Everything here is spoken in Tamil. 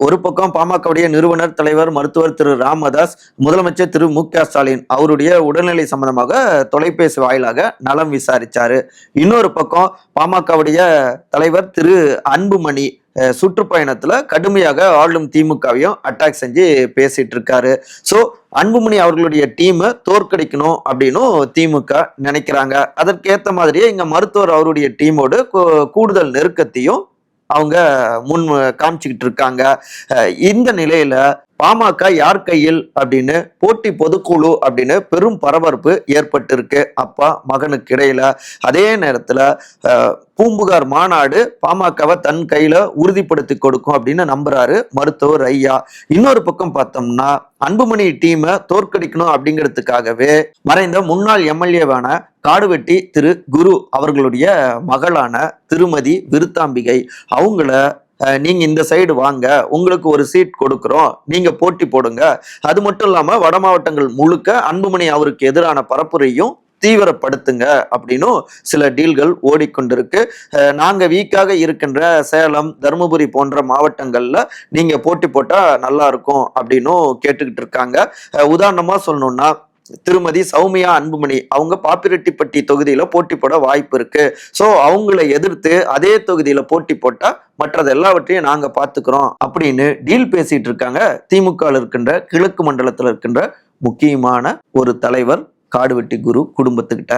ஒரு பக்கம் பாமகவுடைய நிறுவனர் தலைவர் மருத்துவர் திரு ராமதாஸ் முதலமைச்சர் திரு மு க ஸ்டாலின் அவருடைய உடல்நிலை சம்பந்தமாக தொலைபேசி வாயிலாக நலம் விசாரிச்சாரு. இன்னொரு பக்கம் பாமகவுடைய தலைவர் திரு அன்புமணி சுற்றுப்பயணத்துல கடுமையாக ஆளும் திமுகவையும் அட்டாக் செஞ்சு பேசிட்டு இருக்காரு ஸோ அன்புமணி அவர்களுடைய டீமை தோற்கடிக்கணும் அப்படின்னும் திமுக நினைக்கிறாங்க. அதற்கேற்ற மாதிரியே இங்க மருத்துவர் அவருடைய டீமோடு கூடுதல் நெருக்கத்தையும் அவங்க முன் காமிச்சுக்கிட்டு இருக்காங்க. இந்த நிலையில பாமக யார் கையில் அப்படின்னு போட்டி பொதுக்குழு அப்படின்னு பெரும் பரபரப்பு ஏற்பட்டிருக்கு. அப்பா மகனுக்கு இடையில. அதே நேரத்துல பூம்புகார் மாநாடு பாமகவை தன் கையில உறுதிப்படுத்தி கொடுக்கும் அப்படின்னு நம்புறாரு மருத்துவர் ஐயா. இன்னொரு பக்கம் பார்த்தோம்னா அன்புமணி டீமை தோற்கடிக்கணும் அப்படிங்கிறதுக்காகவே மறைந்த முன்னாள் எம்எல்ஏவான காடுவெட்டி திரு குரு அவர்களுடைய மகளான திருமதி விருத்தாம்பிகை. அவங்கள நீங்க இந்த சைடு வாங்க. உங்களுக்கு ஒரு சீட் கொடுக்குறோம். நீங்க போட்டி போடுங்க. அது மட்டும் இல்லாம வட மாவட்டங்கள் முழுக்க அன்புமணி அவருக்கு எதிரான பரப்புரையும் தீவிரப்படுத்துங்க அப்படின்னும் சில டீல்கள் ஓடிக்கொண்டிருக்கு. அஹ், நாங்க வீக்காக இருக்கின்ற சேலம் தருமபுரி போன்ற மாவட்டங்கள்ல நீங்க போட்டி போட்டா நல்லா இருக்கும் அப்படின்னும் கேட்டுக்கிட்டு இருக்காங்க. உதாரணமாக உதாரணமா சொல்லணும்னா திருமதி சௌமியா அன்புமணி அவங்க பாப்பிரெட்டிப்பட்டி தொகுதியில போட்டி போட வாய்ப்பு இருக்கு. ஸோ அவங்கள எதிர்த்து அதே தொகுதியில போட்டி போட்டா மற்றது எல்லாவற்றையும் நாங்க பாத்துக்கிறோம் அப்படின்னு டீல் பேசிட்டு இருக்காங்க திமுக இருக்கின்ற கிழக்கு மண்டலத்துல இருக்கின்ற முக்கியமான ஒரு தலைவர் காடுவெட்டி குரு குடும்பத்துக்கிட்ட.